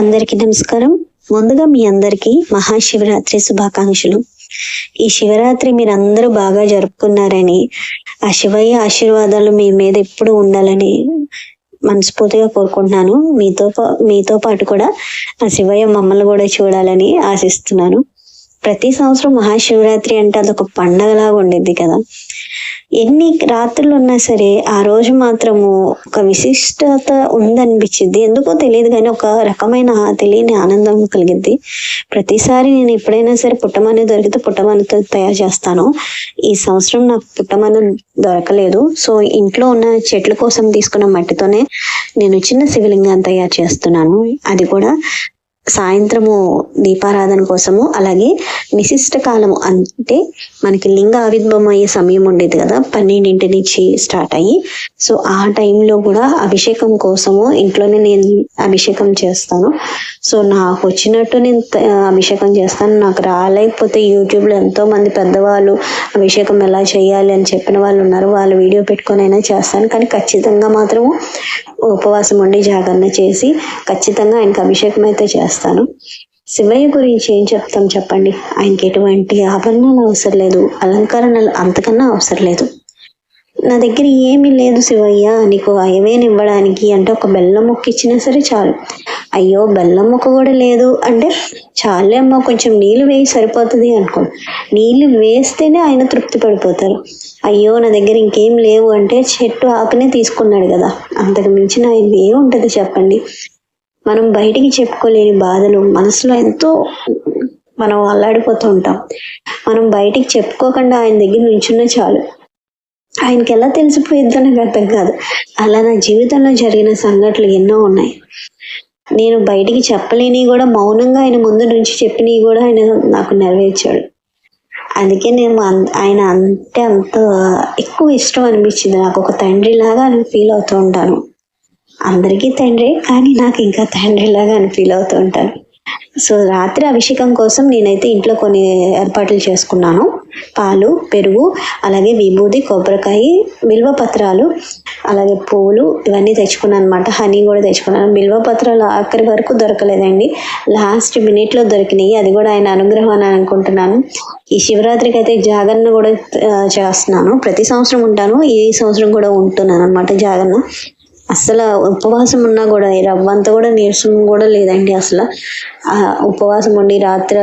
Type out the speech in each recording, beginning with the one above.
అందరికీ నమస్కారం. ముందుగా మీ అందరికీ మహాశివరాత్రి శుభాకాంక్షలు. ఈ శివరాత్రి మీరు అందరూ బాగా జరుపుకున్నారని ఆ శివయ్య ఆశీర్వాదాలు మీ మీద ఎప్పుడు ఉండాలని మనస్ఫూర్తిగా కోరుకుంటున్నాను. మీతో పా- మీతో పాటు కూడా ఆ శివయ్య మమ్మల్ని కూడా చూడాలని ఆశిస్తున్నాను. ప్రతి సంవత్సరం మహాశివరాత్రి అంటే అదొక పండగలాగా ఉండేది కదా. ఎన్ని రాత్రులు ఉన్నా సరే ఆ రోజు మాత్రము ఒక విశిష్టత ఉందనిపించింది ఎందుకో తెలియదు కానీ ఒక రకమైన తెలియని ఆనందం కలిగింది ప్రతిసారి నేను ఎప్పుడైనా సరే పుట్టమని దొరికితే పుట్టమనితో తయారు చేస్తాను. ఈ సంవత్సరం నాకు పుట్టమని దొరకలేదు. సో ఇంట్లో ఉన్న చెట్ల కోసం తీసుకున్న మట్టితోనే నేను చిన్న శివలింగాన్ని తయారు చేస్తున్నాను. అది కూడా సాయంత్రము దీపారాధన కోసము అలాగే విశిష్ట కాలము అంటే మనకి లింగ ఆవిర్భవం అయ్యే సమయం ఉండేది కదా పన్నెండింటి నుంచి స్టార్ట్ అయ్యి. సో ఆ టైంలో కూడా అభిషేకం కోసము ఇంట్లోనే నేను అభిషేకం చేస్తాను. సో నాకు వచ్చినట్టు నేను అభిషేకం చేస్తాను. నాకు రాలేకపోతే యూట్యూబ్లో ఎంతో మంది పెద్దవాళ్ళు అభిషేకం ఎలా చేయాలి అని చెప్పిన వాళ్ళు ఉన్నారు. వాళ్ళు వీడియో పెట్టుకొని అయినా చేస్తాను. కానీ ఖచ్చితంగా మాత్రము ఉపవాసం ఉండి జాగరణ చేసి ఖచ్చితంగా ఆయనకు అభిషేకం అయితే చేస్తాను. శివయ్య గురించి ఏం చెప్తాం చెప్పండి? ఆయనకి ఎటువంటి ఆభరణాలు అవసరం లేదు అలంకరణలు అంతకన్నా అవసరం లేదు. నా దగ్గర ఏమీ లేదు శివయ్య. నీకు అయవేని ఇవ్వడానికి అంటే ఒక బెల్లం ముక్క ఇచ్చినా సరే చాలు. అయ్యో బెల్లం ముక్క కూడా లేదు. అంటే చాలే అమ్మ కొంచెం నీళ్ళు వేయి సరిపోతుంది అనుకో. నీళ్ళు వేస్తేనే ఆయన తృప్తి పడిపోతారు. అయ్యో నా దగ్గర ఇంకేం లేవు అంటే చెట్టు ఆకునే తీసుకున్నాడు కదా. అంతకు మించిన ఆయన ఏముంటుంది చెప్పండి? మనం బయటికి చెప్పుకోలేని బాధలు మనసులో ఎంతో మనం అల్లాడిపోతూ ఉంటాం. మనం బయటికి చెప్పుకోకుండా ఆయన దగ్గర నుంచున్న చాలు. ఆయనకి ఎలా తెలిసిపోయిద్దో నాకు అర్థం కాదు. అలా నా జీవితంలో జరిగిన సంఘటనలు ఎన్నో ఉన్నాయి. నేను బయటికి చెప్పలేని కూడా మౌనంగా ఆయన ముందు నుంచి చెప్పినవి కూడా ఆయన నాకు నెరవేర్చాడు. అందుకే నేను ఆయన అంటే అంత ఎక్కువ ఇష్టం అనిపించింది. నాకు ఒక తండ్రి లాగా నేను ఫీల్ అవుతూ ఉంటాను. అందరికీ తండ్రి కానీ నాకు ఇంకా తండ్రిలాగా అని ఫీల్ అవుతూ ఉంటాను. సో రాత్రి అభిషేకం కోసం నేనైతే ఇంట్లో కొన్ని ఏర్పాట్లు చేసుకున్నాను. పాలు పెరుగు అలాగే విభూది కొబ్బరికాయ బిల్వ పత్రాలు అలాగే పూలు ఇవన్నీ తెచ్చుకున్నాను అనమాట హనీ కూడా తెచ్చుకున్నాను. బిల్వ పత్రాలు ఆఖరి వరకు దొరకలేదండి. లాస్ట్ మినిట్లో దొరికినాయి. అది కూడా ఆయన అనుగ్రహం అని అనుకుంటున్నాను. ఈ శివరాత్రికి అయితే జాగరణ కూడా చేస్తున్నాను. ప్రతి సంవత్సరం ఉంటాను. ఈ సంవత్సరం కూడా ఉంటున్నాను అనమాట జాగరణ. అసలు ఉపవాసం ఉన్నా కూడా ఈ రవ్వంతా కూడా నీరసం కూడా లేదండి అసలు. ఉపవాసం ఉండి రాత్రి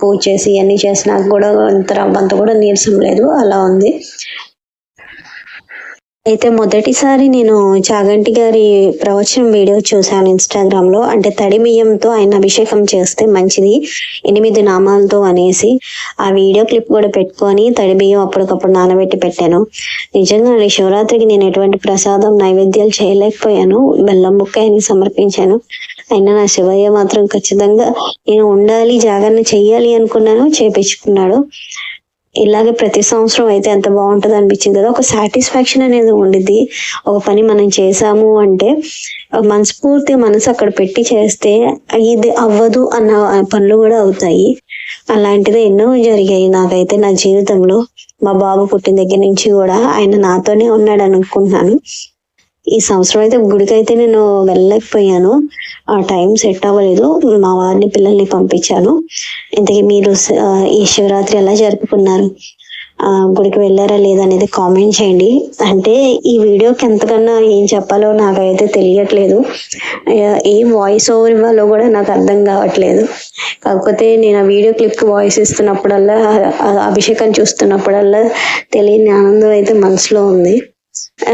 పూజ చేసి ఇవన్నీ చేసినాక కూడా అంత రవ్వంతా కూడా నీరసం లేదు అలా ఉంది. అయితే మొదటిసారి నేను చాగంటి గారి ప్రవచనం వీడియో చూశాను ఇన్స్టాగ్రామ్లో అంటే తడి బియ్యంతో ఆయన అభిషేకం చేస్తే మంచిది. ఎనిమిది నామాలతో అనేసి ఆ వీడియో క్లిప్ కూడా పెట్టుకొని తడి బియ్యం అప్పటికప్పుడు నానబెట్టి పెట్టాను. నిజంగా శివరాత్రికి నేను ఎటువంటి ప్రసాదం నైవేద్యాలు చేయలేకపోయాను. బెల్లం ముక్క ఆయన సమర్పించాను. అయినా నా శివయ్య మాత్రం ఖచ్చితంగా నేను ఉండాలి జాగరణ చెయ్యాలి అనుకున్నాను చేపించుకున్నాడు. ఇలాగే ప్రతి సంవత్సరం అయితే ఎంత బాగుంటుంది అనిపించింది కదా ఒక సాటిస్ఫాక్షన్ అనేది ఉండిద్ది. ఒక పని మనం చేసాము అంటే మనస్ఫూర్తి మనసు అక్కడ పెట్టి చేస్తే ఇది అవ్వదు అన్న పనులు కూడా అవుతాయి. అలాంటిది ఎన్నో జరిగాయి నాకైతే నా జీవితంలో. మా బాబు పుట్టిన దగ్గర నుంచి కూడా ఆయన నాతోనే ఉన్నాడు అనుకుంటున్నాను. ఈ సంవత్సరం అయితే గుడికి అయితే నేను వెళ్ళలేకపోయాను. ఆ టైం సెట్ అవ్వలేదు. మా వారిని పిల్లల్ని పంపించాను. ఇంతకీ మీరు ఈ శివరాత్రి ఎలా జరుపుకున్నారు? గుడికి వెళ్ళారా లేదా అనేది కామెంట్ చేయండి. అంటే ఈ వీడియోకి ఎంతకన్నా ఏం చెప్పాలో నాకైతే తెలియట్లేదు. ఏ వాయిస్ ఓవర్ ఇవ్వాలో కూడా నాకు అర్థం కావట్లేదు. కాకపోతే నేను ఆ వీడియో క్లిప్కి వాయిస్ ఇస్తున్నప్పుడల్లా అభిషేకం చూస్తున్నప్పుడల్లా తెలియని ఆనందం అయితే మనసులో ఉంది.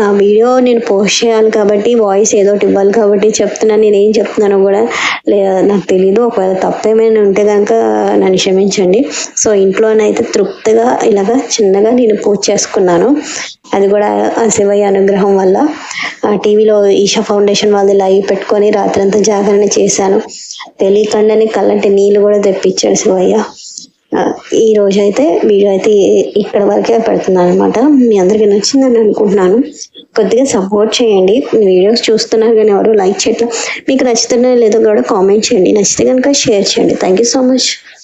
ఆ వీడియో నేను పోస్ట్ చేయాలి కాబట్టి వాయిస్ ఏదో ఒకటి ఇవ్వాలి కాబట్టి చెప్తున్నాను. నేను ఏం చెప్తున్నానో కూడా లేదా నాకు తెలీదు. ఒకవేళ తప్పేమైనా ఉంటే కనుక నన్ను క్షమించండి. సో ఇంట్లోనైతే తృప్తిగా ఇలాగా చిన్నగా నేను పూజ చేసుకున్నాను. అది కూడా ఆ శివయ్య అనుగ్రహం వల్ల. ఆ టీవీలో ఈషా ఫౌండేషన్ వాళ్ళది లైవ్ పెట్టుకొని రాత్రంతా జాగరణ చేశాను. తెలియకుండానే కళ్ళంటి నీళ్ళు కూడా తెప్పించాడు శివయ్య. ఈ రోజైతే అయితే వీడియో అయితే ఇక్కడ వరకే పెడుతున్నాను అనమాట మీ అందరికీ నచ్చిందని అనుకుంటున్నాను. కొద్దిగా సపోర్ట్ చేయండి. వీడియోస్ చూస్తున్నారు కానీ ఎవరు లైక్ చేయట్లేదు మీకు నచ్చుతున్నా లేదో కూడా కామెంట్ చేయండి. నచ్చితే కనుక షేర్ చేయండి. Thank you so much